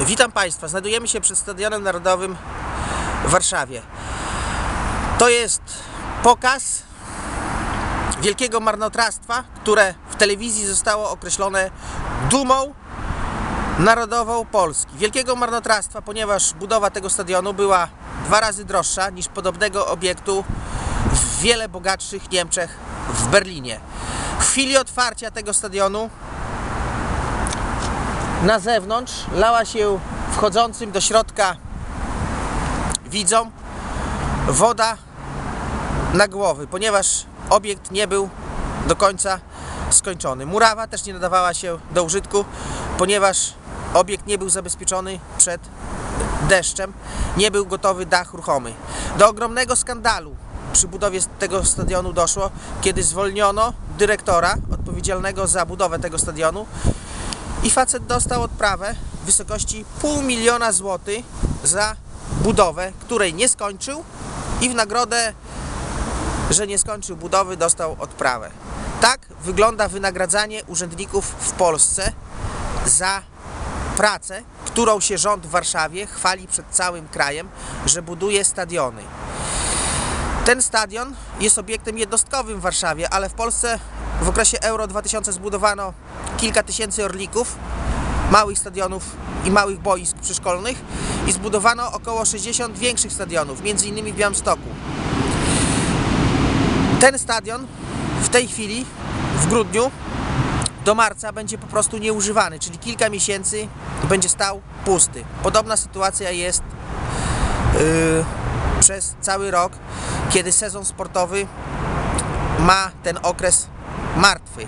Witam Państwa. Znajdujemy się przed Stadionem Narodowym w Warszawie. To jest pokaz wielkiego marnotrawstwa, które w telewizji zostało określone dumą narodową Polski. Wielkiego marnotrawstwa, ponieważ budowa tego stadionu była dwa razy droższa niż podobnego obiektu w wiele bogatszych Niemczech w Berlinie. W chwili otwarcia tego stadionu na zewnątrz lała się wchodzącym do środka widzom woda na głowy, ponieważ obiekt nie był do końca skończony. Murawa też nie nadawała się do użytku, ponieważ obiekt nie był zabezpieczony przed deszczem, nie był gotowy dach ruchomy. Do ogromnego skandalu przy budowie tego stadionu doszło, kiedy zwolniono dyrektora odpowiedzialnego za budowę tego stadionu i facet dostał odprawę w wysokości pół miliona złotych za budowę, której nie skończył i w nagrodę, że nie skończył budowy, dostał odprawę. Tak wygląda wynagradzanie urzędników w Polsce za pracę, którą się rząd w Warszawie chwali przed całym krajem, że buduje stadiony. Ten stadion jest obiektem jednostkowym w Warszawie, ale w Polsce w okresie Euro 2000 zbudowano kilka tysięcy orlików, małych stadionów i małych boisk przyszkolnych i zbudowano około 60 większych stadionów, między innymi w Białymstoku. Ten stadion w tej chwili, w grudniu, do marca będzie po prostu nieużywany, czyli kilka miesięcy będzie stał pusty. Podobna sytuacja jest yy, przez cały rok, kiedy sezon sportowy ma ten okres martwy,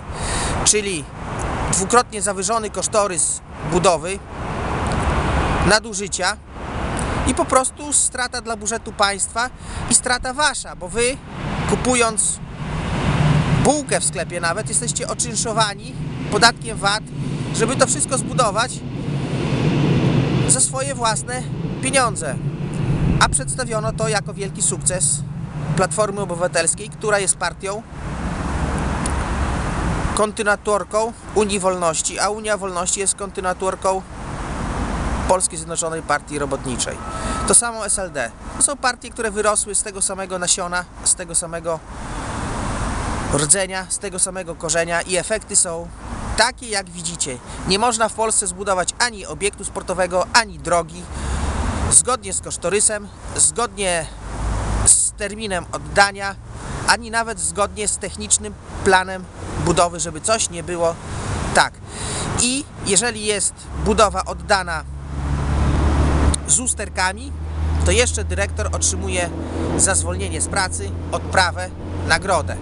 czyli dwukrotnie zawyżony kosztorys budowy, nadużycia i po prostu strata dla budżetu państwa i strata wasza, bo wy kupując bułkę w sklepie nawet jesteście oczynszowani podatkiem VAT, żeby to wszystko zbudować za swoje własne pieniądze. A przedstawiono to jako wielki sukces Platformy Obywatelskiej, która jest partią kontynuatorką Unii Wolności, a Unia Wolności jest kontynuatorką Polskiej Zjednoczonej Partii Robotniczej. To samo SLD. To są partie, które wyrosły z tego samego nasiona, z tego samego rdzenia, z tego samego korzenia i efekty są takie, jak widzicie. Nie można w Polsce zbudować ani obiektu sportowego, ani drogi zgodnie z kosztorysem, zgodnie z terminem oddania, ani nawet zgodnie z technicznym planem budowy, żeby coś nie było tak. I jeżeli jest budowa oddana z usterkami, to jeszcze dyrektor otrzymuje za zwolnienie z pracy, odprawę, nagrodę.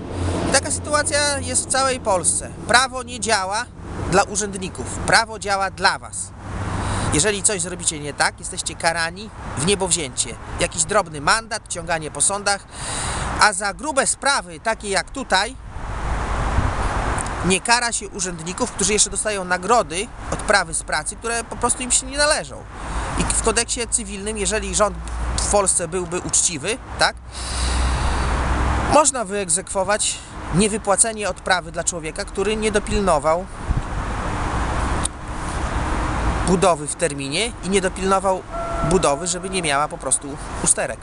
I taka sytuacja jest w całej Polsce. Prawo nie działa dla urzędników, prawo działa dla Was. Jeżeli coś zrobicie nie tak, jesteście karani w niebowzięcie. Jakiś drobny mandat, ciąganie po sądach, a za grube sprawy, takie jak tutaj, nie kara się urzędników, którzy jeszcze dostają nagrody odprawy z pracy, które po prostu im się nie należą. I w kodeksie cywilnym, jeżeli rząd w Polsce byłby uczciwy, tak, można wyegzekwować niewypłacenie odprawy dla człowieka, który nie dopilnował budowy w terminie i nie dopilnował budowy, żeby nie miała po prostu usterek.